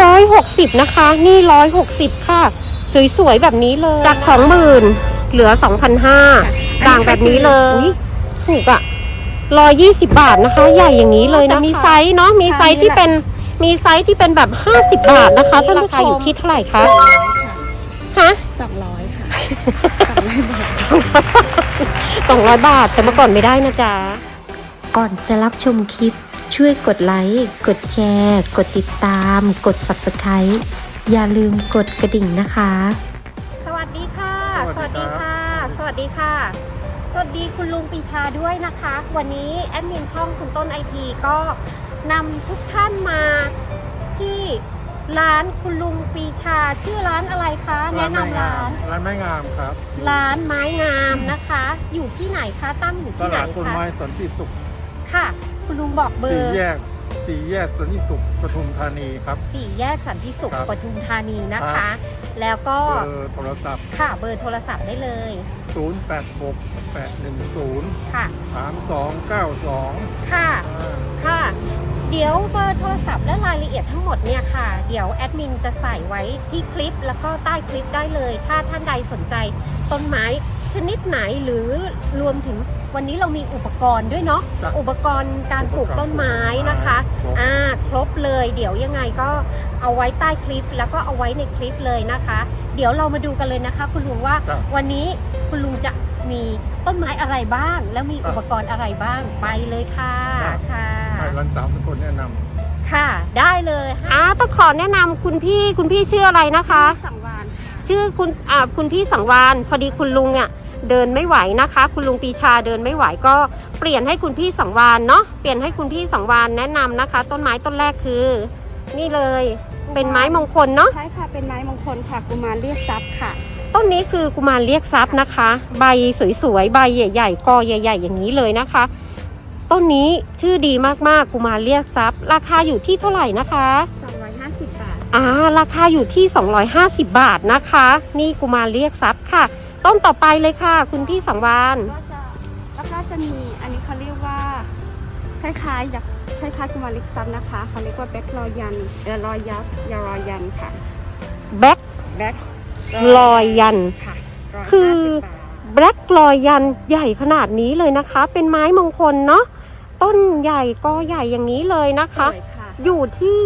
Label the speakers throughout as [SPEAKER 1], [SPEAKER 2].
[SPEAKER 1] ร้อยหกสิบนะคะ นี่ร้อยหกสิบค่ะ สวยๆแบบนี้เลย จากสองหมื่นเหลือสองพันห้าด่างแบบนี้เลยถูกอะร้อยยี่สิบบาทนะคะ ใหญ่อย่างนี้เลยนะมีไซส์เนาะมีไซส์ที่เป็นมีไซส์ที่เป็นแบบห้าสิบบาทนะคะท่านผู้ชมอยู่ที่เท่าไหร่คะฮะ
[SPEAKER 2] สองร้อยค่ะ
[SPEAKER 1] สองร้อยบาทแต่เมื่อก่อนไม่ได้นะจ๊ะก่อนจะรับชมคลิป ช่วยกดไลค์ กดแชร์ กดติดตาม กด Subscribe อย่าลืมกดกระดิ่งนะคะ สวัสดีค่ะ
[SPEAKER 3] สวัสดีค่ะ
[SPEAKER 1] สวัสดีค่ะ สวัสดีคุณลุงปีชาด้วยนะคะ วันนี้แอดมินช่องคุณต้นไอทีก็นำทุกท่านมาที่ร้านคุณลุงปีชาชื่อร้านอะไรคะ แนะนำร้าน
[SPEAKER 3] ร้านไม้งามครับ
[SPEAKER 1] ร้านไม้งามนะคะ อยู่ที่ไหนคะตั้งอยู่
[SPEAKER 3] ต
[SPEAKER 1] ที่ไหน
[SPEAKER 3] ลาดต้น
[SPEAKER 1] คะ
[SPEAKER 3] ไม้สันติสุข
[SPEAKER 1] ค่ะ คุณลุงบอกเบอ
[SPEAKER 3] สี่
[SPEAKER 1] ร์
[SPEAKER 3] แยกสี่แยกสันติสุขปทุมธานีครับ
[SPEAKER 1] สี่แยกสันติสุข
[SPEAKER 3] ครับ
[SPEAKER 1] ปทุมธานีนะ
[SPEAKER 3] ครั
[SPEAKER 1] คะ
[SPEAKER 3] บ
[SPEAKER 1] แล้วก็
[SPEAKER 3] เบอร์โทรศัพท์
[SPEAKER 1] ค่ะเบอร์โทรศัพท์ได้เลย
[SPEAKER 3] 086 810
[SPEAKER 1] ค่ะ
[SPEAKER 3] 3292
[SPEAKER 1] ค่ะ ค่ะ เดี๋ยวเบอร์โทรศัพท์และรายละเอียดทั้งหมดเนี่ยค่ะ เดี๋ยวแอดมินจะใส่ไว้ที่คลิปแล้วก็ใต้คลิปได้เลย ถ้าท่านใดสนใจต้นไม้ ชนิดไหนหรือรวมถึงวันนี้เรามีอุปกรณ์ด้วยเนาะ
[SPEAKER 3] จ้ะ
[SPEAKER 1] อุปกรณ์การปลูกต้นไม้นะคะ
[SPEAKER 3] ครบ
[SPEAKER 1] อ่าครบเลย เดี๋ยวยังไงก็เอาไว้ใต้คลิป แล้วก็เอาไว้ในคลิปเลยนะคะ เดี๋ยวเรามาดูกันเลยนะคะ คุณลุงว่า
[SPEAKER 3] จ้ะ
[SPEAKER 1] วันนี้คุณลุงจะมีต้นไม้อะไรบ้าง แล้วมี
[SPEAKER 3] จ้ะ
[SPEAKER 1] อุปกรณ์อะไรบ้างไปเลยค่ะ
[SPEAKER 3] จ้ะ
[SPEAKER 1] ค่ะ
[SPEAKER 3] ให้ร้านสามเป็นคนแนะน
[SPEAKER 1] ค่ะ ได้เลยอ่าต้องขอแนะนำคุณพี่คุณพี่ชื่ออะไรนะคะ
[SPEAKER 2] สังวาน
[SPEAKER 1] ชื่อคุณอ่าคุณพี่สังวานพอดีคุณลุงอะ เดินไม่ไหวนะคะ คุณลุงปีชาเดินไม่ไหวก็เปลี่ยนให้คุณพี่สังวานเนาะเปลี่ยนให้คุณพี่สังวานแนะนำนะคะ ต้นไม้ต้นแรกคือ นี่เลยเป็นไม้มงคลเนาะ
[SPEAKER 2] ใช่ค่ะเป็นไม้มงคลค่ะกุมารเรียกทรัพย์ค่ะ
[SPEAKER 1] ต้นนี้คือกุมารเรียกทรัพย์นะคะ ใบสวยๆใบใหญ่ ๆกอใหญ่ ๆ อย่างนี้เลยนะคะ ต้นนี้ชื่อดีมากๆกุมารเรียกทรัพย์ ราคาอยู่ที่เท่าไหร่นะคะ
[SPEAKER 2] 250 บาท
[SPEAKER 1] อ่าราคาอยู่ที่ 250 บาทนะคะ นี่กุมารเรียกทรัพย์ค่ะ ต้นต่อไปเลยค่ะ คุณพี่สังวาน
[SPEAKER 2] ก็จะแล้วก็จะมีอันนี้เขาเรียกว่าคล้ายๆจากคล้ายๆกุมารเรียกทรัพย์นะคะเขาเรียกว่าแบ็ครอยันเออรอยัสยารอยันค่ะ
[SPEAKER 1] แบ็ค
[SPEAKER 2] แบ็ค
[SPEAKER 1] ลอยยัน
[SPEAKER 2] ค่ะ150
[SPEAKER 1] คือ
[SPEAKER 2] บาท
[SPEAKER 1] แบล็กลอยยันใหญ่ขนาดนี้เลยนะคะ เป็นไม้มงคลเนาะต้นใหญ่กอใหญ่อย่างนี้เลยนะคะ
[SPEAKER 2] สวยค่ะ
[SPEAKER 1] อยู่ที่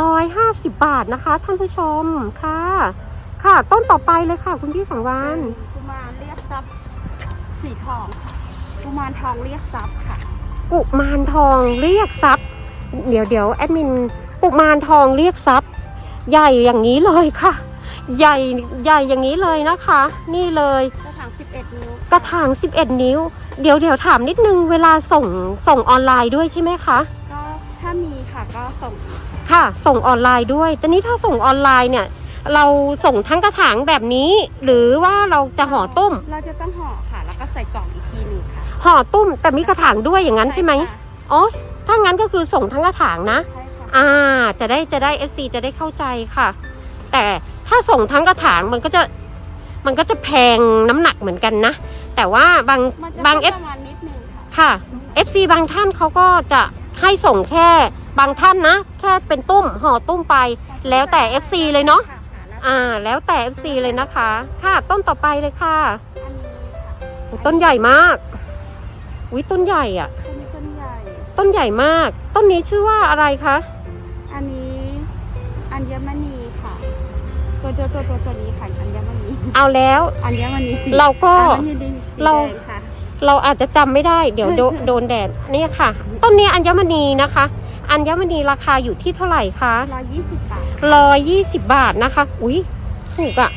[SPEAKER 1] ร้อยห้าสิบบาทนะคะ ท่านผู้ชมค่ะ ค่ะ ต้นต่อไปเลยค่ะ คุณพี่สังวาน
[SPEAKER 2] กุมารเรียกทรัพย์สีทองค่ะกุมารทองเรียกทรัพย์ค่ะ
[SPEAKER 1] กุมารทองเรียกทรัพย์ เดี๋ยวเดี๋ยวแอดมินกุมารทองเรียกทรัพย์ ใหญ่อย่างนี้เลยค่ะ ใหญ่ใหญ่อย่างนี้เลยนะคะ นี่เลย
[SPEAKER 2] กระถาง 11 นิ้ว
[SPEAKER 1] กระถาง 11 นิ้ว เดี๋ยวเดี๋ยวถามนิดนึงเวลาส่งส่งออนไลน์ด้วยใช่ไหมคะ
[SPEAKER 2] ก็ถ้ามีค่ะก็ส่ง
[SPEAKER 1] ค่ะ ส่งออนไลน์ด้วยแต่นี้ถ้าส่งออนไลน์เนี่ย เราส่งทั้งกระถางแบบนี้ หรือว่าเราจะห่อตุ้ม
[SPEAKER 2] เราจะต้องห่อค่ะ แล้วก็ใส่กล่องอีกทีหนึ่งค่ะ
[SPEAKER 1] ห่อตุ้ม แต่มีกระถางด้วยอย่างนั้นใช่ไหม
[SPEAKER 2] ค่ะ
[SPEAKER 1] อ๋อถ้างั้นก็คือส่งทั้งกระถางนะ
[SPEAKER 2] ใช่ค่ะ
[SPEAKER 1] อ่า จะได้จะได้ FC จะได้เข้าใจค่ะ แต่ถ้าส่งทั้งกระถางมันก็จะมันก็จะแพงน้ำหนักเหมือนกันนะ แต่ว่าบาง
[SPEAKER 2] มันจะ
[SPEAKER 1] บาง
[SPEAKER 2] ขึ้
[SPEAKER 1] F
[SPEAKER 2] นประมาณนิดนึงค่ะ
[SPEAKER 1] ค่ะ FC บางท่านเขาก็จะให้ส่งแค่บางท่านนะ แค่เป็นตุ้มห่อตุ้มไป แล้วแต่ FC เลยเนาะ
[SPEAKER 2] ค่ค่
[SPEAKER 1] อ่า แล้วแต่ FC เลยนะคะ ค่ะ ต้นต่อไปเลยค่ะ
[SPEAKER 2] อันนี้ค่ะ
[SPEAKER 1] โอ้ต้นใหญ่มากวิต้นใหญ่อะ
[SPEAKER 2] ต้นนี้ต้นใหญ่
[SPEAKER 1] ต้นใหญ่มาก ต้นนี้ชื่อว่าอะไรคะ
[SPEAKER 2] อันนี้อัญมณีค่ะ ตัวตัวตัวตัวตัวนี้ค่ะอัญมณี
[SPEAKER 1] เอาแล้ว
[SPEAKER 2] อัญมณีสี
[SPEAKER 1] เราก็
[SPEAKER 2] อัญมณีสี
[SPEAKER 1] เรา
[SPEAKER 2] แดงค่ะ
[SPEAKER 1] เราอาจจะจำไม่ได้ เดี๋ยวโด
[SPEAKER 2] ใช่ค่ะ
[SPEAKER 1] โดนแดดเนี่ยค่ะ ต้นนี้อัญมณีนะคะ อัญมณีราคาอยู่ที่เท่าไหร่คะ
[SPEAKER 2] ร้อยยี่สิบบาท
[SPEAKER 1] ร้อยยี่สิบบาทนะคะ อุ้ยถูกอะ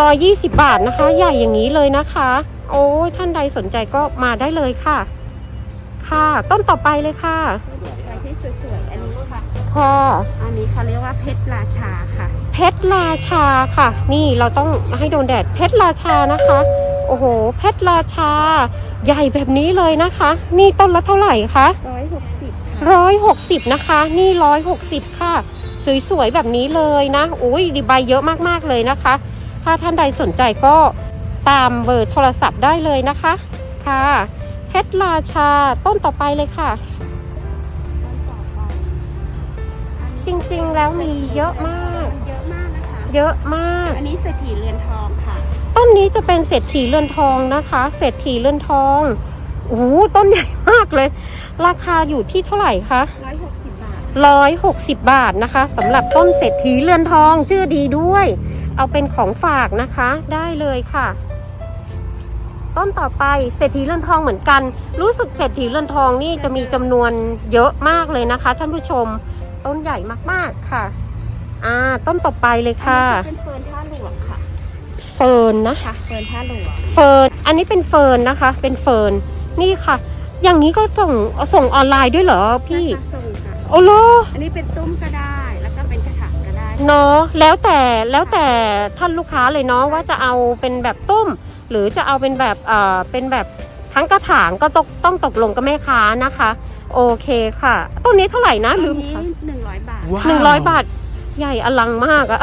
[SPEAKER 1] ร้อยยี่สิบบาทนะคะ ใหญ่อย่างนี้เลยนะคะ โอ้ยท่านใดสนใจก็มาได้เลยค่ะ ค่ะต้นต่อไปเลยค่ะ
[SPEAKER 2] ไปที่สวยๆอันนี้ค่ะ
[SPEAKER 1] ค่ะ
[SPEAKER 2] อันนี้เขาเรียกว่าเพชรราชาค่ะ
[SPEAKER 1] เพชรราชาค่ะ นี่เราต้องให้โดนแดดเพชรราชานะคะ โอ้โห เพชรราชา ใหญ่แบบนี้เลยนะคะ นี่ต้นละเท่าไหร่คะ
[SPEAKER 2] ร้อยหกสิบค่ะ
[SPEAKER 1] ร้อยหกสิบนะคะ นี่ร้อยหกสิบค่ะ สวยๆแบบนี้เลยนะโอ้ยดีใบเยอะมากๆเลยนะคะ ถ้าท่านใดสนใจก็ตามเบอร์โทรศัพท์ได้เลยนะคะค่ะเพชรราชาต้นต่อไปเลยค่ะ
[SPEAKER 2] ต้นต่อไปอันนี้
[SPEAKER 1] จริงๆแล้วมีเยอะมาก
[SPEAKER 2] เยอะมากนะคะ
[SPEAKER 1] เยอะมาก
[SPEAKER 2] อันนี้เศรษฐีเรือนทองค่ะ
[SPEAKER 1] ต้นนี้จะเป็นเศรษฐีเรือนทองนะคะ เศรษฐีเรือนทองโอ้โหต้นใหญ่มากเลย ราคาอยู่ที่เท่าไหร่คะ
[SPEAKER 2] 160 บาท
[SPEAKER 1] ร้อยหกสิบบาทนะคะสำหรับต้นเศรษฐีเรือนทองชื่อดีด้วย เอาเป็นของฝากนะคะ ได้เลยค่ะ ต้นต่อไปเศรษฐีเรือนทองเหมือนกัน รู้สึกเศรษฐีเรือนทองนี่จะมีจำนวนเยอะมากเลยนะคะ ท่านผู้ชมต้นใหญ่มากๆค่ะอ่าต้นต่อไปเลยค่ะ
[SPEAKER 2] อันนี้จะเป็นเฟิร์นท่าหลวงค่ะ
[SPEAKER 1] เฟิร์นนะ
[SPEAKER 2] ค่ะเฟิร์นท่าหลวง
[SPEAKER 1] เฟิร์น อันนี้เป็นเฟิร์นนะคะ เป็นเฟิร์น นี่ค่ะ อย่างนี้ก็ส่งส่งออนไลน์ด้วยเหรอพี่
[SPEAKER 2] ราคาส่งค่ะ
[SPEAKER 1] โอ้โล
[SPEAKER 2] อันนี้เป็นตุ้มก็ได้ แล้วก็เป็นกระถางก็ได้
[SPEAKER 1] เนาะแล้วแต่แล้วแต่ท่านลูกค้าเลยเนาะว่าจะเอาเป็นแบบต้ม หรือจะเอาเป็นแบบเอ่อเป็นแบบทั้งกระถางก็ต้องต้องตกลงกับแม่ค้านะคะ โอเคค่ะต้นนี้เท่าไหร่นะ
[SPEAKER 2] อัน
[SPEAKER 1] ลืม
[SPEAKER 2] นี้
[SPEAKER 1] ค่ะ
[SPEAKER 2] หนึ่งร้อยบาท
[SPEAKER 1] หนึ่งร้อยบาท ใหญ่อลังมากอะ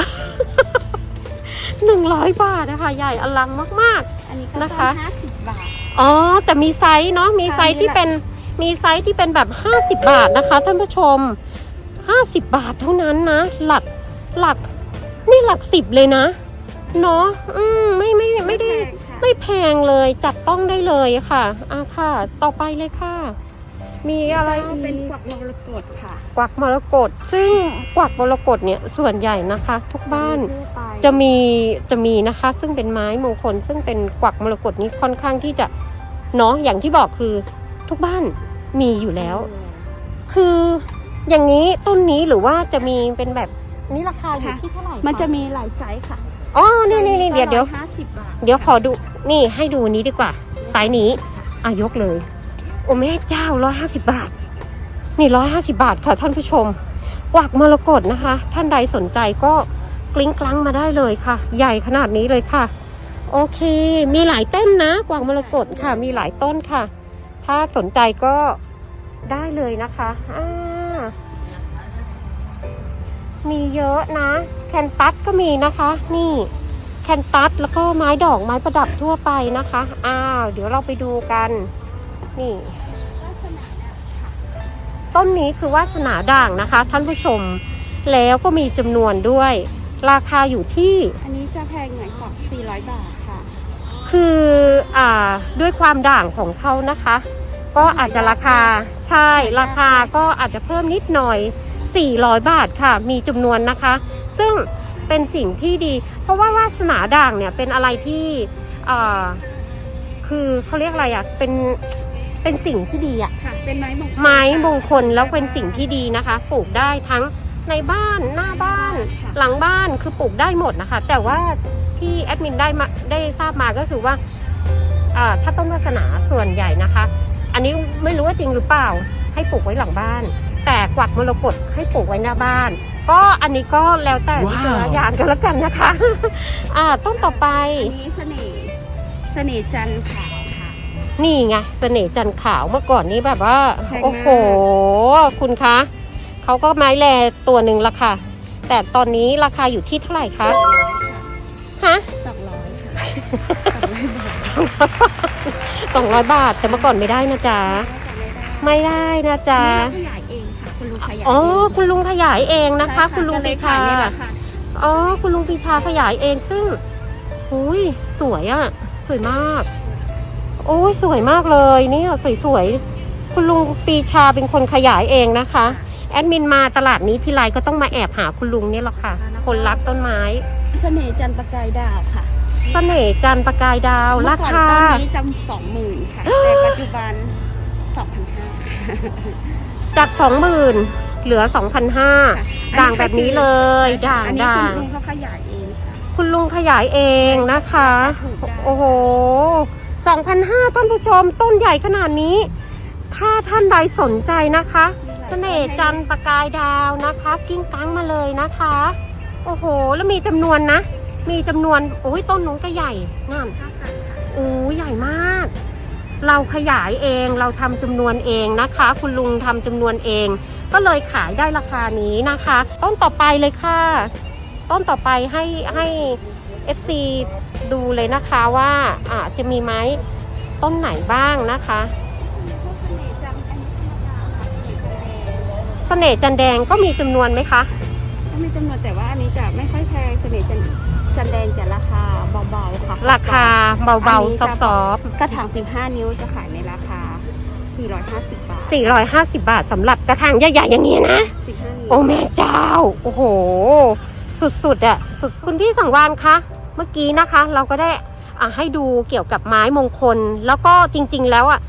[SPEAKER 1] หนึ่งร้อยบาทนะคะ ใหญ่อลังมาก
[SPEAKER 2] อันนี้ก็
[SPEAKER 1] นะคะ
[SPEAKER 2] ห้าสิบบาท
[SPEAKER 1] ๆ อ๋อ แต่มีไซส์เนาะมีไซส์ที่เป็นมีไซส์ที่เป็นแบบ 50 บาทนะคะ ท่านผู้ชม 50 บาทเท่านั้นนะ หลักหลักนี่หลักสิบเลยนะ เนาะอืมไม่ไม่ไม่ได้
[SPEAKER 2] แพงค่ะ
[SPEAKER 1] ไม่แพงเลยจับต้องได้เลยค่ะอะค่ะ ต่อไปเลยค่ะ มีอะไร
[SPEAKER 2] ก็
[SPEAKER 1] อี
[SPEAKER 2] เป็น
[SPEAKER 1] ก
[SPEAKER 2] กวักมรกตค่ะ
[SPEAKER 1] กวักมรกตซึ่งกวักมรกตเนี่ยส่วนใหญ่นะคะ ทุกบ้าน
[SPEAKER 2] ทั่วไป
[SPEAKER 1] จะมีจะมีนะคะ ซึ่งเป็นไม้มงคล ซึ่งเป็นกวักมรกตนี้ค่อนข้างที่จะเนาะอย่างที่บอกคือทุกบ้านมีอยู่แล้ว คืออย่างนี้ต้นนี้หรือว่าจะมีเป็นแบบนี่ราคาอยู่ที่เท่าไหร่ค
[SPEAKER 2] มันจะมีหลายไซส์ค่ะ
[SPEAKER 1] อ๋อนี่นี่นี่เดี๋ยวเดี๋ยว
[SPEAKER 2] ห้าสิบบาท
[SPEAKER 1] เดี๋ยวขอดูนี่ให้ดูนี้ดีกว่าไซส์นี้อะยกเลย โอ้แม่เจ้าร้อยห้าสิบาท นี่ร้อยห้าสิบาทค่ะท่านผู้ชมกวักมรกตนะคะ ท่านใดสนใจก็กลิ้งกลังมาได้เลยค่ะ ใหญ่ขนาดนี้เลยค่ะ โอเค มีหลายต้นนะกวักมรกตค่ะ มีหลายต้นค่ะ ถ้าสนใจก็ได้เลยนะคะอ่ามีเยอะนะ แคนตัสก็มีนะคะ นี่แคนตัสแล้วก็ไม้ดอกไม้ประดับทั่วไปนะคะ อ้าว เดี๋ยวเราไปดูกัน นี่ ต้นนี้คือวาสนาด่างนะคะ ท่านผู้ชม แล้วก็มีจำนวนด้วย ราคาอยู่ที่
[SPEAKER 2] อันนี้จะแพงหน่อยค่ะ400 บาทค่ะ
[SPEAKER 1] คืออ่าด้วยความด่างของเขานะคะ ก็อาจจะราคาใช่ราคาก็อาจจะเพิ่มนิดหน่อย 400 บาทค่ะ มีจำนวนนะคะ ซึ่งเป็นสิ่งที่ดี เพราะว่าวาสนาด่างเนี่ยเป็นอะไรที่อ่าคือเขาเรียกอะไรอะเป็น เป็นสิ่งที่ดีอะ
[SPEAKER 2] ค่ะ เป็นไม้มงคล
[SPEAKER 1] ไม้มงคลแล้วเป็นสิ่งที่ดีนะคะ ปลูกได้ทั้งในบ้านหน้าบ้าน หลังบ้านคือปลูกได้หมดนะคะ แต่ว่าที่แอดมินได้มาได้ทราบมาก็คือว่าอ่าถ้าต้นวาสนาส่วนใหญ่นะคะ อันนี้ไม่รู้ว่าจริงหรือเปล่า ให้ปลูกไว้หลังบ้าน แต่กวักมรกตให้ปลูกไว้หน้าบ้าน ก็อันนี้ก็แล้วแต่วิจารณญาณกันแล้วกันนะคะ อ่าต้นต่อไป
[SPEAKER 2] อันนี้เสน่ห์เสน่ห์จันทร์ขาวค่ะ
[SPEAKER 1] นี่ไงเสน่ห์จันทร์ขาวเมื่อก่อนนี้แบบว่า
[SPEAKER 2] แพงมาก
[SPEAKER 1] โอ้โห คุณคะเขาก็ไม้แลตัวหนึ่งละค่ะ แต่ตอนนี้ราคาอยู่ที่เท่าไหร่คะฮะ
[SPEAKER 2] สองร้อยค่ะสองร้อยบาท
[SPEAKER 1] สองร้อยบาท แต่เมื่อก่อนไม่ได้นะจ๊ะ ไม่ได้นะจ๊ะ
[SPEAKER 2] ขยายเองค่ะ คุณลุงขยาย
[SPEAKER 1] อ๋อ
[SPEAKER 2] เง
[SPEAKER 1] คุณลุงขยายเองนะคะ
[SPEAKER 2] ใช่
[SPEAKER 1] คุณลุง
[SPEAKER 2] ก็เล
[SPEAKER 1] ปี
[SPEAKER 2] ย
[SPEAKER 1] ชา
[SPEAKER 2] ขยนี่แหละค่ะ
[SPEAKER 1] อ๋อ คุณลุงปีชาขยายเองซึ่งหุยสวยอะสวยมาก โอ้ยสวยมากเลยเนี่ยสวยๆ คุณลุงปีชาเป็นคนขยายเองนะคะ แอดมินมาตลาดนี้ทีไรก็ต้องมาแอบหาคุณลุงเนี่ยแหละค่ะ คนรักต้นไม้
[SPEAKER 2] เสน่ห์จันทร์ประกายดาวค่ะ
[SPEAKER 1] เสน่ห์จันทร์ประกายดาว
[SPEAKER 2] เมื่
[SPEAKER 1] รา
[SPEAKER 2] อก่อน
[SPEAKER 1] คา
[SPEAKER 2] ตอนนี้จำสองหมื่นค่ะแต่ปัจจุบันสองพันห้า
[SPEAKER 1] จากสองหมื่นเหลือสองพันห้าด่างแบบนี้เลย ด่าง
[SPEAKER 2] อันนี้
[SPEAKER 1] ด่า
[SPEAKER 2] คุณ
[SPEAKER 1] ง
[SPEAKER 2] ลุงเขาขยายเองค่ะ
[SPEAKER 1] คุณลุงขยายเองนะคะ
[SPEAKER 2] ถูกได้
[SPEAKER 1] โอ้โห สองพันห้าท่านผู้ชมต้นใหญ่ขนาดนี้ ถ้าท่านใดสนใจนะคะเสน่ห์จันประกายดาวนะคะ กิ้งกังมาเลยนะคะ โอ้โห แล้วมีจำนวนนะ มีจำนวนโอ้ยต้นนู้นก็ใหญ่นั่น
[SPEAKER 2] เท่ากันค่ะ
[SPEAKER 1] โอ้ใหญ่มาก เราขยายเองเราทำจำนวนเองนะคะ คุณลุงทำจำนวนเอง ก็เลยขายได้ราคานี้นะคะ ต้นต่อไปเลยค่ะ ต้นต่อไปให้ให้ FC ดูเลยนะคะว่าอ่าจะมีไม้ต้นไหนบ้างนะคะ
[SPEAKER 2] พวกเสน่ห์จันทร์อันนี้ธรรมดาค่ะเสน่ห์จันทร์แดง
[SPEAKER 1] เสน่ห์จันแดงก็มีจำนวนไหมคะ
[SPEAKER 2] ก็มีจำนวนแต่ว่าอันนี้จะไม่ค่อยแพงเสน่ห์จันจันแดงจะราคาเบาๆค่ะ
[SPEAKER 1] ราคาเบาๆซอฟต์
[SPEAKER 2] กระถาง 15 นิ้วจะขายในราคา 450 บาท
[SPEAKER 1] ๆ450 บาทสำหรับกระถางใหญ่ๆอย่างนี้นะ
[SPEAKER 2] 15นิ้ว
[SPEAKER 1] โอ้แม่เจ้า โอ้โห สุดๆอะสุดคุณพี่สังวานคะเมื่อกี้นะคะ เราก็ได้อะให้ดูเกี่ยวกับไม้มงคล แล้วก็จริงๆแล้วอะ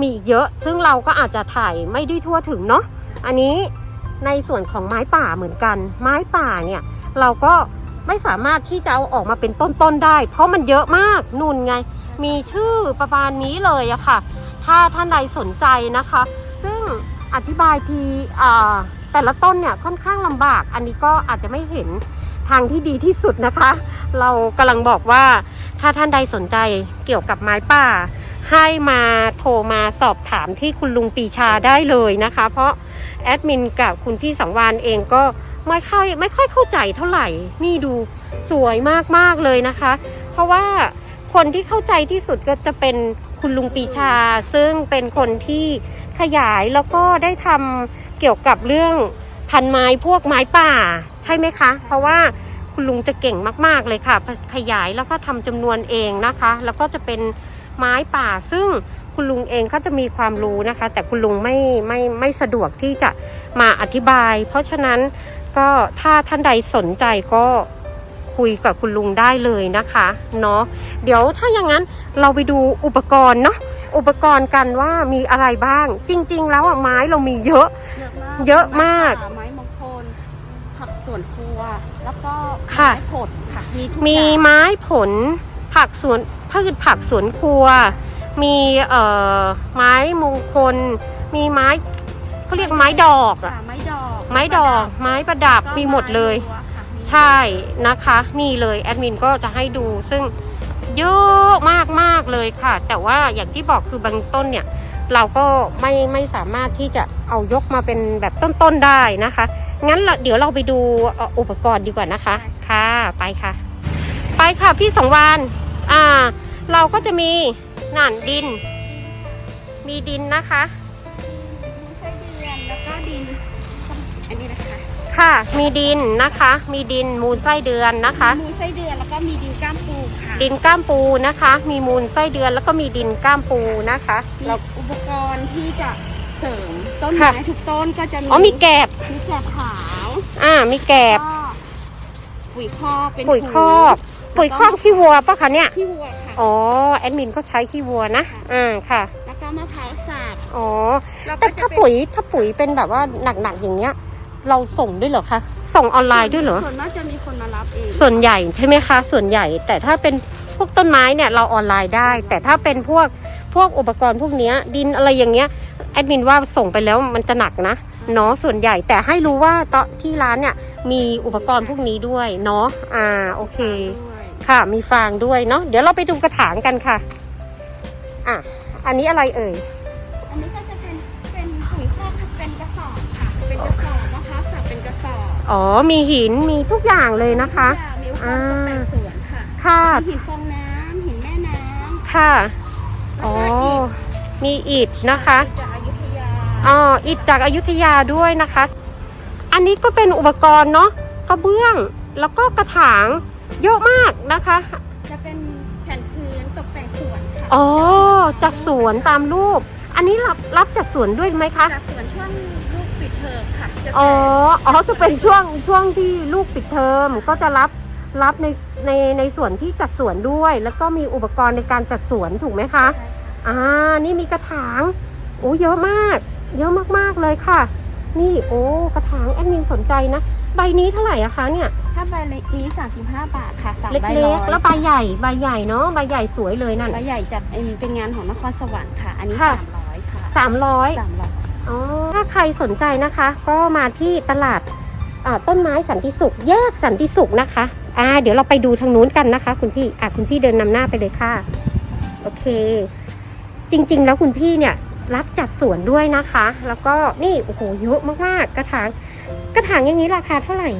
[SPEAKER 1] มีอีเยอะ ซึ่งเราก็อาจจะถ่ายไม่ได้ทั่วถึงเนาะอันนี้ในส่วนของไม้ป่าเหมือนกัน ไม้ป่าเนี่ย เราก็ไม่สามารถที่จะเอาออกมาเป็นต้นๆได้ เพราะมันเยอะมากนุ่นไง มีชื่อประมาณนี้เลยอะค่ะ ถ้าท่านใดสนใจนะคะ ซึ่งอธิบายทีแต่ละต้นเนี่ยค่อนข้างลำบาก อันนี้ก็อาจจะไม่เห็น ทางที่ดีที่สุดนะคะ เรากำลังบอกว่าถ้าท่านใดสนใจเกี่ยวกับไม้ป่า ให้มาโทรมาสอบถามที่คุณลุงปีชาได้เลยนะคะ เพราะแอดมินกับคุณพี่สังวานเองก็ไม่ค่อยไม่ค่อยเข้าใจเท่าไหร่ นี่ดูสวยมากๆเลยนะคะ เพราะว่าคนที่เข้าใจที่สุดก็จะเป็นคุณลุงปีชา ซึ่งเป็นคนที่ขยายแล้วก็ได้ทำเกี่ยวกับเรื่องพันไม้พวกไม้ป่า ช่ไหมคะ เพราะว่าคุณลุงจะเก่งมากๆเลยค่ะ ขยายแล้วก็ทำจำนวนเองนะคะ แล้วก็จะเป็นไม้ป่า ซึ่งคุณลุงเองก็จะมีความรู้นะคะ แต่คุณลุงไม่ไม่ไม่สะดวกที่จะมาอธิบาย เพราะฉะนั้นก็ถ้าท่านใดสนใจก็คุยกับคุณลุงได้เลยนะคะเนาะเดี๋ยวถ้าอย่างนั้นเราไปดูอุปกรณ์เนาะอุปกรณ์กันว่ามีอะไรบ้าง จริง ๆ แล้วอะไม้เรามีเยอะ เยอะมาก
[SPEAKER 2] ก็
[SPEAKER 1] ค่ะ
[SPEAKER 2] ไม้ผลค่ะ มีทุก
[SPEAKER 1] มี
[SPEAKER 2] อย่าง
[SPEAKER 1] ไม้ผลผักสวนพืชผักสวนครัว มีเอ่อไม้มงคล มีไม้เขาเรียกไม้ดอกอะ
[SPEAKER 2] ค่ะไม้ดอก
[SPEAKER 1] ไม้ดอก ไม้ประดับ
[SPEAKER 2] ก็
[SPEAKER 1] มีหมดเลย
[SPEAKER 2] ไรั้วค่ะมี
[SPEAKER 1] ใช่นะคะ นี่เลยแอดมินก็จะให้ดูซึ่งเยอะมากมากๆเลยค่ะ แต่ว่าอย่างที่บอกคือบางต้นเนี่ย เราก็ไม่ไม่สามารถที่จะเอายกมาเป็นแบบต้นๆได้นะคะ งั้นเราเดี๋ยวเราไปดูเอ่ออุปกรณ์ดีกว่านะคะ ค่ะ ไปค่ะ ไปค่ะพี่สองวานอ่า เราก็จะมีน่านดิน มีดินนะคะ
[SPEAKER 2] มีไส้เดือนแล้วก็ดิน อันนี้นะคะ
[SPEAKER 1] ค่ะ มีดินนะคะ มีดินมูลไส้เดือนนะคะ
[SPEAKER 2] มีไส้เดือนแล้วก็มีดินก้ามปูค่ะ
[SPEAKER 1] ดินก้ามปูนะคะ มีมูลไส้เดือนแล้วก็มีดินก้ามปูนะคะ
[SPEAKER 2] มี
[SPEAKER 1] เรา
[SPEAKER 2] อุปกรณ์ที่จะ เสริมต้น
[SPEAKER 1] ค่ะ
[SPEAKER 2] ไม้ทุกต้นก็จะมี
[SPEAKER 1] อ๋อมีแกบ
[SPEAKER 2] มีแกบขาว
[SPEAKER 1] อ่า มีแกบ
[SPEAKER 2] ก็ปุ๋ยคอกเป็น
[SPEAKER 1] ปุ๋ยคอก
[SPEAKER 2] ถุง
[SPEAKER 1] ปุ๋ยคอกขี้วัวปะคะเนี่ย
[SPEAKER 2] ขี้วัวค่ะ
[SPEAKER 1] อ๋อ แอดมินก็ใช้ขี้วัวนะอ่า ค่ะ
[SPEAKER 2] แล้วก็มะพร้าวสับ
[SPEAKER 1] อ๋อ
[SPEAKER 2] แล้วก็
[SPEAKER 1] แต่
[SPEAKER 2] จะ
[SPEAKER 1] ถ้า
[SPEAKER 2] เป็น
[SPEAKER 1] ปุ๋ยถ้าปุ๋ยเป็นแบบว่าหนักๆอย่างเงี้ย เราส่งด้วยเหรอคะ ส่งออนไลน์ด้วยเหรอ
[SPEAKER 2] ส่วนมากจะมีคนมารับเอง
[SPEAKER 1] ส่วนใหญ่ใช่ไหมคะ ส่วนใหญ่ แต่ถ้าเป็นพวกต้นไม้เนี่ยเราออนไลน์ได้ แต่ถ้าเป็นพวกพวกอุปกรณ์พวกเนี้ยดินอะไรอย่างเงี้ยแอ ดมินว่าส่งไปแล้วมันจะหนักนะเนาะส่วนใหญ่แต่ให้รู้ว่าตอนที่ร้านเนี่ยมีอุปกรณ์พวกนี้ด้วยเนาะอ่าโอเค
[SPEAKER 2] ด้วย
[SPEAKER 1] ค่ะมีฟางด้วยเนาะเดี๋ยวเราไปดูกระถางกันค่ะอะอันนี้อะไรเอ่ย
[SPEAKER 2] อันนี้ก็จะเป็นเป็นปุ๋ยคอกเป็นกระสอบค่ะเป็นกระสอบมะพร้าวสับเป็นกระสอบ
[SPEAKER 1] อ๋อมีหินมีทุกอย่างเลยนะคะ
[SPEAKER 2] มีอุปกรณ์ตกแต่งสวนค่ะ
[SPEAKER 1] ค่ะ
[SPEAKER 2] มีหินฟองน้ำหินแม่น้ำ
[SPEAKER 1] ค่ะ
[SPEAKER 2] แล้ว
[SPEAKER 1] อ๋อ
[SPEAKER 2] ก็อิฐ
[SPEAKER 1] มีอิฐนะคะ
[SPEAKER 2] จาก อยุธยา
[SPEAKER 1] อ๋ออิฐจากอายุทยาด้วยนะคะ อันนี้ก็เป็นอุปกรณ์เนาะกระเบื้องแล้วก็กระถางเยอะมากนะคะ
[SPEAKER 2] จะเป็นแผ่นพื้นตกแต่งสวนค่ะ
[SPEAKER 1] อ๋อจากสวนตามรูป อันนี้รับรับจากสวนด้วยไหมคะ
[SPEAKER 2] จากสวนช่วงลูกปิดเทอมค่ะจะ
[SPEAKER 1] อ๋อ
[SPEAKER 2] เป็น
[SPEAKER 1] อ๋อจะเป็นช่วงช่วงที่ลูกปิดเทอมก็จะรับรับในในในส่วนที่จัดสวนด้วย แล้วก็มีอุปกรณ์ในการจัดสวนถูกไหมคะ อ่า นี่มีกระถาง โอ้เยอะมาก เยอะมากๆเลยค่ะ นี่โอ้กระถางแอดมินสนใจนะ ใบนี้เท่าไหร่อะคะเนี่ย
[SPEAKER 2] ถ้าใบเล็กนี้ 35 บาทค่ะสาม
[SPEAKER 1] เใบล็
[SPEAKER 2] ร้
[SPEAKER 1] ก
[SPEAKER 2] อย
[SPEAKER 1] ๆแล้วใบใหญ่ใบใหญ่เนาะใบใหญ่สวยเลยนั่น
[SPEAKER 2] ใบใหญ่จากเอ็มเป็นงานของนครสวรรค์ค่ะ อันนี้
[SPEAKER 1] ค่ะ
[SPEAKER 2] 300ค่ะ
[SPEAKER 1] สามร้อย
[SPEAKER 2] 300
[SPEAKER 1] อ๋อถ้าใครสนใจนะคะ ก็มาที่ตลาดอ่าต้นไม้สันติสุข แยกสันติสุขนะคะอ่าเดี๋ยวเราไปดูทางนู้นกันนะคะ คุณพี่อะคุณพี่เดินนำหน้าไปเลยค่ะ โอเค จริง ๆ แล้วคุณพี่เนี่ย รับจัดสวนด้วยนะคะ แล้วก็นี่โอ้โหเยอะมากๆกระถางกระถางอย่างนี้ราคาเท่าไหร่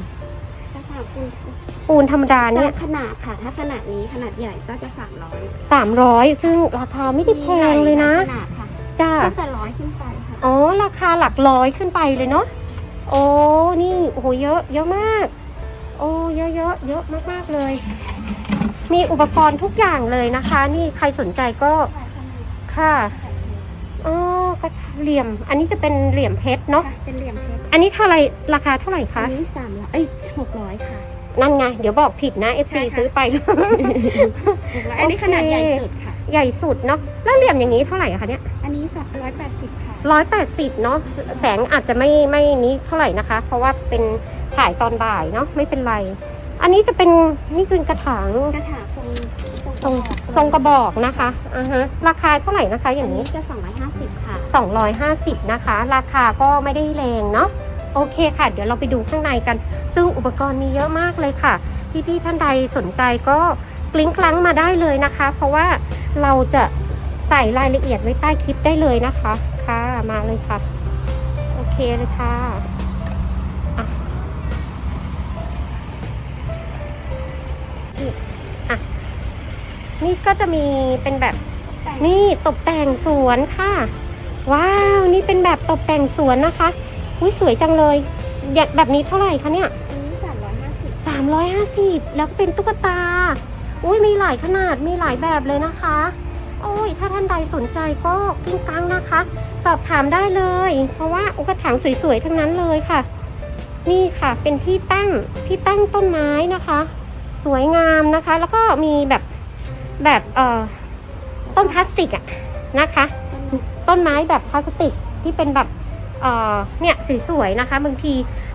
[SPEAKER 2] ถ้าถามคุณ
[SPEAKER 1] ปูนธรรมดาเนี่ย
[SPEAKER 2] ตามขนาดค่ะ ถ้าขนาดนี้ขนาดใหญ่ก็จะ300
[SPEAKER 1] สามร้อยซึ่งราคาไม่ได้แพงเลยนะ
[SPEAKER 2] ขนาดค่ะ
[SPEAKER 1] จ้า
[SPEAKER 2] ก็จะร้อยขึ้นไปค่ะ
[SPEAKER 1] อ๋อราคาหลักร้อยขึ้นไปเลยเนาะโอ้นี่โอ้โหเยอะเยอะมาก โอ้เยอะเยอะเยอะมากๆเลย มีอุปกรณ์ทุกอย่างเลยนะคะ นี่ใครสนใจก็ค่ะอ๋อ กระเหลี่ยม อันนี้จะเป็นเหลี่ยมเพชรเนาะ
[SPEAKER 2] ค่ะเป็นเหลี่ยมเพชร
[SPEAKER 1] อันนี้เท่าไหรราคาเท่าไหร่
[SPEAKER 2] อั
[SPEAKER 1] คะ
[SPEAKER 2] นนี้สามร้อยเอ้ยหกร้อยค่ะ
[SPEAKER 1] นั่นไง เดี๋ยวบอกผิดนะ FC
[SPEAKER 2] ใช่ค่ะ
[SPEAKER 1] ซื้อไป
[SPEAKER 2] หกร้อยอันนี้ขนาดใหญ่สุดค่ะ
[SPEAKER 1] ใหญ่สุดเนาะ แล้วเหลี่ยมอย่างนี้เท่าไหร่อะคะเนี่ย
[SPEAKER 2] อันนี้สองร้อยแปดสิบค่ะ
[SPEAKER 1] ร้อยแปดสิบเนาะ แสงอาจจะไม่ไม่นี้เท่าไหร่นะคะ เพราะว่าเป็นถ่ายตอนบ่ายเนาะ ไม่เป็นไร อันนี้จะเป็นนี่คือกระถาง
[SPEAKER 2] กระถางทรง
[SPEAKER 1] ทรงทรงกระบอกนะคะอ่าฮะราคาเท่าไหร่นะคะอ
[SPEAKER 2] อย่า
[SPEAKER 1] ย่างง
[SPEAKER 2] นี้
[SPEAKER 1] นี้
[SPEAKER 2] จะสองร้อยห้าสิบค่ะ
[SPEAKER 1] 250 นะคะ ราคาก็ไม่ได้แรงเนาะโอเคค่ะ เดี๋ยวเราไปดูข้างในกัน ซึ่งอุปกรณ์มีเยอะมากเลยค่ะ พี่ๆท่านใดสนใจก็กลิ้งกลังมาได้เลยนะคะ เพราะว่าเราจะใส่รายละเอียดไว้ใต้คลิปได้เลยนะคะ ค่ะมาเลยค่ะ โอเคเลยค่ะอะ นี่ก็จะมีเป็นแบบนี่ตกแต่งสวนค่ะ ว้าวนี่เป็นแบบตกแต่งสวนนะคะอุ้ยสวยจังเลยอยากแบบนี้เท่าไหร่คะเนี่ย
[SPEAKER 2] อันนี้สามร้อยห้าสิบ
[SPEAKER 1] 350แล้วก็เป็นตุ๊กตาอุ้ยมีหลายขนาดมีหลายแบบเลยนะคะ โอ้ยถ้าท่านใดสนใจก็กิ้งกังนะคะ สอบถามได้เลย เพราะว่าอุกระถางสวยๆทั้งนั้นเลยค่ะ นี่ค่ะเป็นที่ตั้งที่ตั้งต้นไม้นะคะ สวยงามนะคะ แล้วก็มีแบบ แบบเอ่อต้นพลาสติกอะนะคะ ต้นไม้แบบพลาสติกที่เป็นแบบเอ่อเนี่ยสวยๆนะคะ บางที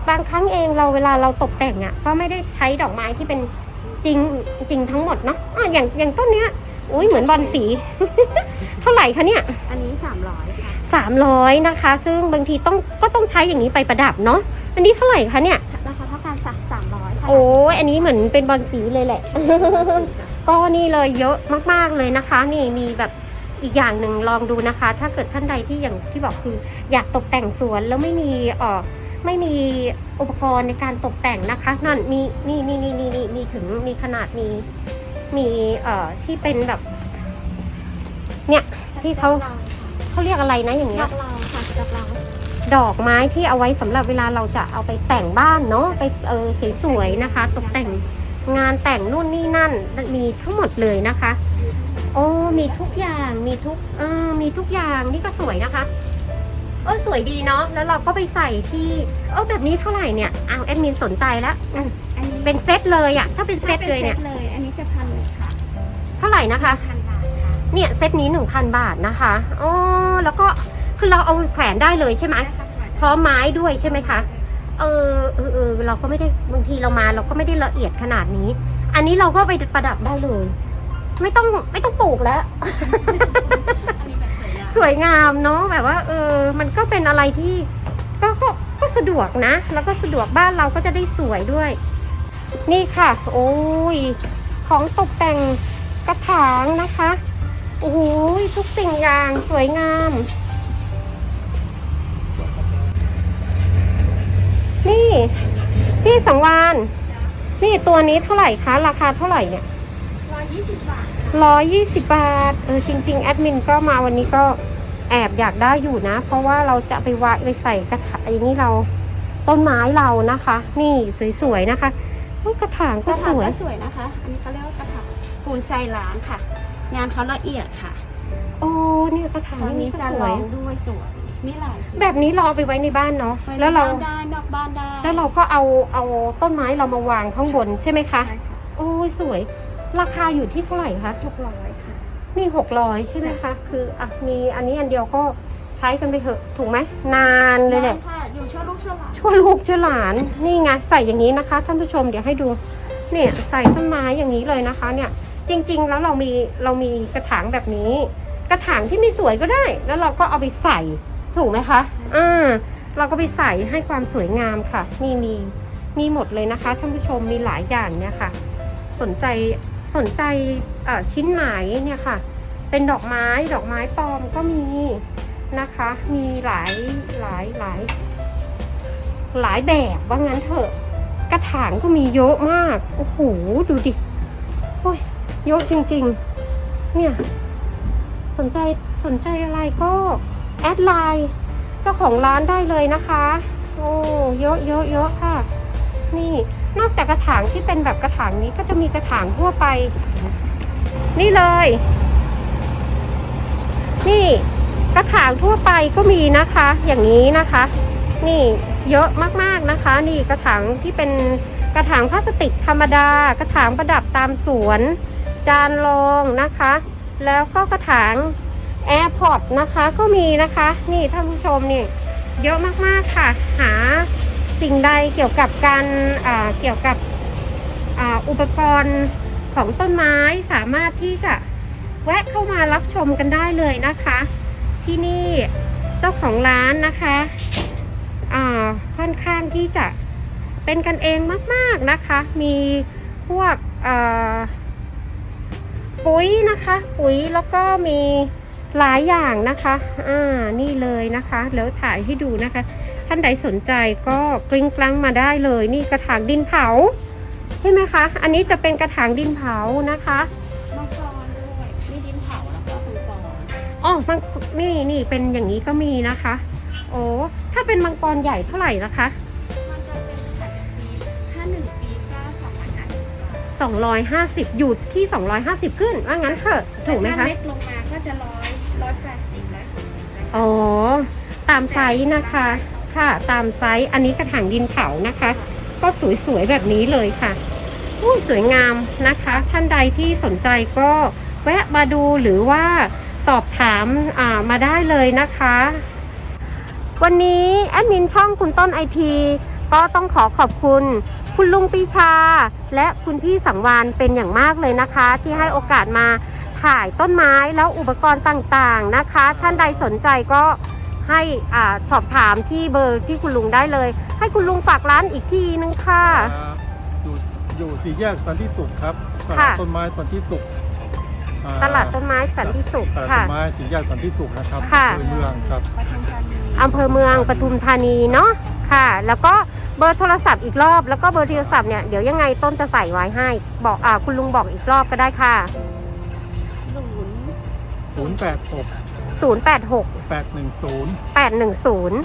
[SPEAKER 1] บางครั้งเองเราเวลาเราตกแต่งอะ่ะก็ไม่ได้ใช้ดอกไม้ที่เป็นจริงจริงทั้งหมดเนาะอะอย่างอย่างต้นเนี้ยอุ้ยเหมือนบอลสี เท่าไหร่คะเนี่ย
[SPEAKER 2] อันนี้สามร้อยค่ะ
[SPEAKER 1] สามร้อยนะคะ ซึ่งบางทีต้องก็ต้องใช้อย่างนี้ไปประดับเนาะอันนี้เท่าไหร่คะเนี่ย
[SPEAKER 2] ราคาเท่ากันสักสามร้อยค่ะ
[SPEAKER 1] โอ้ยอันนี้เหมือนเป็นบอลสีเลยแหละ ก็นี่เลยเยอะมากๆเลยนะคะ นี่มีแบบอีกอย่างหนึ่งลองดูนะคะ ถ้าเกิดท่านใดที่อย่างที่บอกคืออยากตกแต่งสวนแล้วไม่มีเอ่อไม่มีอุปกรณ์ในการตกแต่งนะคะ นั่นมีนี่นี่นี่นี่นี่มีถึงมีขนาดมีมีเอ่อที่เป็นแบบ เนี่ยที่เขาเขาเรียกอะไรนะอย่างเงี้
[SPEAKER 2] ด
[SPEAKER 1] ย
[SPEAKER 2] อกเราค่ะดอกเรา
[SPEAKER 1] ดอกไม้ที่เอาไว้สำหรับเวลาเราจะเอาไปแต่งบ้านเนาะไปเออสวยๆนะคะ ตกแต่ง งานแต่งนู่นนี่นั่นมีทั้งหมดเลยนะคะ โอ้มีทุกอย่างมีทุกเออมีทุกอย่างนี่ก็สวยนะคะเออสวยดีเนาะแล้วเราก็ไปใส่ที่เออแบบนี้เท่าไหร่เนี่ยอ้าวแอดมินสนใจแล้วอืม
[SPEAKER 2] อันนี้
[SPEAKER 1] เป็นเซตเลยอะถ้าเป็นเซตเลยเนี่ย
[SPEAKER 2] เลยอันนี้จะพันค่ะ
[SPEAKER 1] เท่าไหร่นะคะ
[SPEAKER 2] พันบาทค่ะ
[SPEAKER 1] เนี่ยเซตนี้หนึ่งพันบาทนะคะอ๋อแล้วก็คือเราเอาแขวนได้เลยใช่ไหมพร้อมไม้ด้วยใช่ไหมคะ เออเออเออเราก็ไม่ได้บางทีเรามาเราก็ไม่ได้ละเอียดขนาดนี้ อันนี้เราก็ไปประดับได้เลย ไม่ต้องไม่ต้องปลูกแล้ว
[SPEAKER 2] อันนี้แบบสวยงาม
[SPEAKER 1] สวยงามเนาะแบบว่า เออ มันก็เป็นอะไรที่ก็ก็ก็สะดวกนะ แล้วก็สะดวกบ้านเราก็จะได้สวยด้วย นี่ค่ะ โอ้ยของตกแต่งกระถางนะคะ โอ้ยทุกสิ่งอย่างสวยงาม พี่สังวานนี่ตัวนี้เท่าไหร่คะ ราคาเท่าไหร่เนี่ย
[SPEAKER 2] ร้อยยี่สิบบาท
[SPEAKER 1] ร้อยยี่สิบบาท เออจริง ๆ แอดมินก็มาวันนี้ก็แอบอยากได้อยู่นะ เพราะว่าเราจะไปวางไปใส่กระถางอันนี้เราต้นไม้เรานะคะ นี่สวยๆนะคะอุ๊ยกระถาง
[SPEAKER 2] ก
[SPEAKER 1] ก็
[SPEAKER 2] ระ
[SPEAKER 1] ส
[SPEAKER 2] ถาง
[SPEAKER 1] วย
[SPEAKER 2] ก็สวยนะคะ อันนี้เขาเรียกว่ากระถางปูนไซล้างค่ะ งานเขาละเอียดค่ะ
[SPEAKER 1] โอ้เนี่ยกระถาง
[SPEAKER 2] ตอนนี้
[SPEAKER 1] ก็
[SPEAKER 2] จะ
[SPEAKER 1] ส
[SPEAKER 2] ล
[SPEAKER 1] วย
[SPEAKER 2] องด้วยสวย มีหลายสี
[SPEAKER 1] แบบนี้เราเอาไปไว้ในบ้านเนาะ
[SPEAKER 2] ไว้ใน
[SPEAKER 1] แล้วเรา
[SPEAKER 2] บ้นได้นอกบ้านได้
[SPEAKER 1] แล้วเราก็เอาเอาต้นไม้เรามาวางข้างบนใช่ไหมคะ
[SPEAKER 2] ใช่ค่ะ
[SPEAKER 1] โอ้ยสวย ราคาอยู่ที่เท่าไหร่คะ
[SPEAKER 2] ทุกร้อยค่ะ
[SPEAKER 1] นี่หกร้อยใช่ไหมคะ คืออะมีอันนี้อันเดียวก็ใช้กันไปเถอะ ถูกไหม นานเลยแหละ
[SPEAKER 2] ได้ค่ะอยู่ชั่วลูกชั่วหลาน
[SPEAKER 1] ชั่วลูกชั่วหลาน นี่ไงใส่อย่างนี้นะคะ ท่านผู้ชมเดี๋ยวให้ดู เนี่ยใส่ต้นไม้อย่างนี้เลยนะคะ เนี่ย จริง ๆ แล้วเรามีเรามีกระถางแบบนี้ กระถางที่ไม่สวยก็ได้ แล้วเราก็เอาไปใส่ ถูกไหมคะอ่าเราก็ไปใส่ให้ความสวยงามค่ะ นี่มีมีหมดเลยนะคะท่านผู้ชมมีหลายอย่างเนี่ยค่ะ สนใจสนใจชิ้นไหนเนี่ยค่ะ เป็นดอกไม้ดอกไม้ปลอมก็มีนะคะ มีหลายหลายหลายหลายแบบว่างั้นเถอะกระถางก็มีเยอะมาก โอ้โห ดูดิ โอ้ย เยอะจริง ๆ เนี่ย สนใจ สนใจอะไรก็ แอดไลน์เจ้าของร้านได้เลยนะคะ โอ้เยอะเยอะเยอะค่ะ นี่นอกจากกระถางที่เป็นแบบกระถางนี้ก็จะมีกระถางทั่วไป นี่เลย นี่กระถางทั่วไปก็มีนะคะ อย่างนี้นะคะ นี่เยอะมากๆนะคะ นี่กระถางที่เป็นกระถางพลาสติกธรรมดา กระถางประดับตามสวน จานรองนะคะ แล้วก็กระถาง แอร์พอร์ตนะคะก็มีนะคะ นี่ท่านผู้ชมนี่ เยอะมากๆค่ะ หาสิ่งใดเกี่ยวกับการอ่าเกี่ยวกับอ่าอุปกรณ์ของต้นไม้สามารถที่จะแวะเข้ามารับชมกันได้เลยนะคะ ที่นี่เจ้าของร้านนะคะอ่าค่อนข้างที่จะเป็นกันเองมากๆนะคะ มีพวกอ่าปุ๋ยนะคะ ปุ๋ยแล้วก็มี หลายอย่างนะคะ อ่า นี่เลยนะคะ แล้วถ่ายให้ดูนะคะ ท่านใดสนใจก็กลิ้งกลังมาได้เลย นี่กระถางดินเผา ใช่ไหมคะ อันนี้จะเป็นกระถางดินเผานะคะ
[SPEAKER 2] มังกรด้วยมีดินเผาแล้วก็มังกร
[SPEAKER 1] อ๋อมันนี่นี่เป็นอย่างนี้ก็มีนะคะ โอ้ ถ้าเป็นมังกรใหญ่เท่าไหร่นะคะ
[SPEAKER 2] มันจะเป็นแบบปีถ้าหนึ่งปีก็สองพันห้าสิบบาท
[SPEAKER 1] 250อยู่ที่250ขึ้นว่างั้นเถอะ ถูกไหม
[SPEAKER 2] แต่
[SPEAKER 1] คะ
[SPEAKER 2] ถ้าเล็กลงมาก็จะร้อย ร้อยแปดสิบร้อยหกสิบแล้ว
[SPEAKER 1] อ๋อ ตามไซส์นะคะ ค่ะ ตามไซส์ อันนี้กระถางดินเผานะคะ ก็สวยๆแบบนี้เลยค่ะอู้สวยงามนะคะ ท่านใดที่สนใจก็แวะมาดูหรือว่าสอบถามามาได้เลยนะคะ วันนี้แอดมินช่องคุณต้นไอทีก็ต้องขอขอบคุณ คุณลุงปีชา และคุณพี่สังวานเป็นอย่างมากเลยนะคะ ที่ให้โอกาสมาถ่ายต้นไม้แล้วอุปกรณ์ต่างๆนะคะ ท่านใดสนใจก็ให้อ่าสอบถามที่เบอร์ที่คุณลุงได้เลย ให้คุณลุงฝากร้านอีกทีนึงค่ะ
[SPEAKER 3] ครับอยู่อยู่สี่แยกสันติสุขครับต
[SPEAKER 1] ค่ะ
[SPEAKER 3] ลาดต้นไม้สันติสุขอ่
[SPEAKER 1] ตลาดต้นไม้สันติสุข
[SPEAKER 3] ตลาด
[SPEAKER 1] ค่ะ
[SPEAKER 3] ต้นไม้สี่แยกสันติสุขนะครับ
[SPEAKER 1] ค่ะ
[SPEAKER 3] อำเภอเมืองครับ
[SPEAKER 2] ปทุมธานี
[SPEAKER 1] อำเภอเมืองปทุมธานีเนาะค่ะ แล้วก็ เบอร์โทรศัพท์อีกรอบแล้วก็เบอร์โทรศัพท์เนี่ยเดี๋ยวยังไงต้นจะใส่ไว้ให้ บอกอ่าคุณลุงบอกอีกรอบก็ได้ค่ะ
[SPEAKER 2] ศูนย์
[SPEAKER 3] 086
[SPEAKER 1] 086
[SPEAKER 3] 810
[SPEAKER 1] 810
[SPEAKER 3] 3292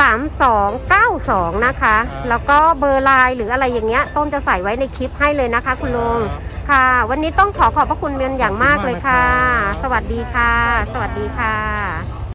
[SPEAKER 1] 3292 นะคะ
[SPEAKER 3] ครับ
[SPEAKER 1] แล้วก็เบอร์ไลน์หรืออะไรอย่างเงี้ย ต้นจะใส่ไว้ในคลิปให้เลยนะคะ คุณลุง
[SPEAKER 3] ครับ
[SPEAKER 1] ค่ะ วันนี้ต้องขอขอบพระคุณเป็นอย่างมากเลยค่ะ
[SPEAKER 3] ขอบคุณมากนะครับ
[SPEAKER 1] สวัสดีค่ะ สวัสดีค่ะ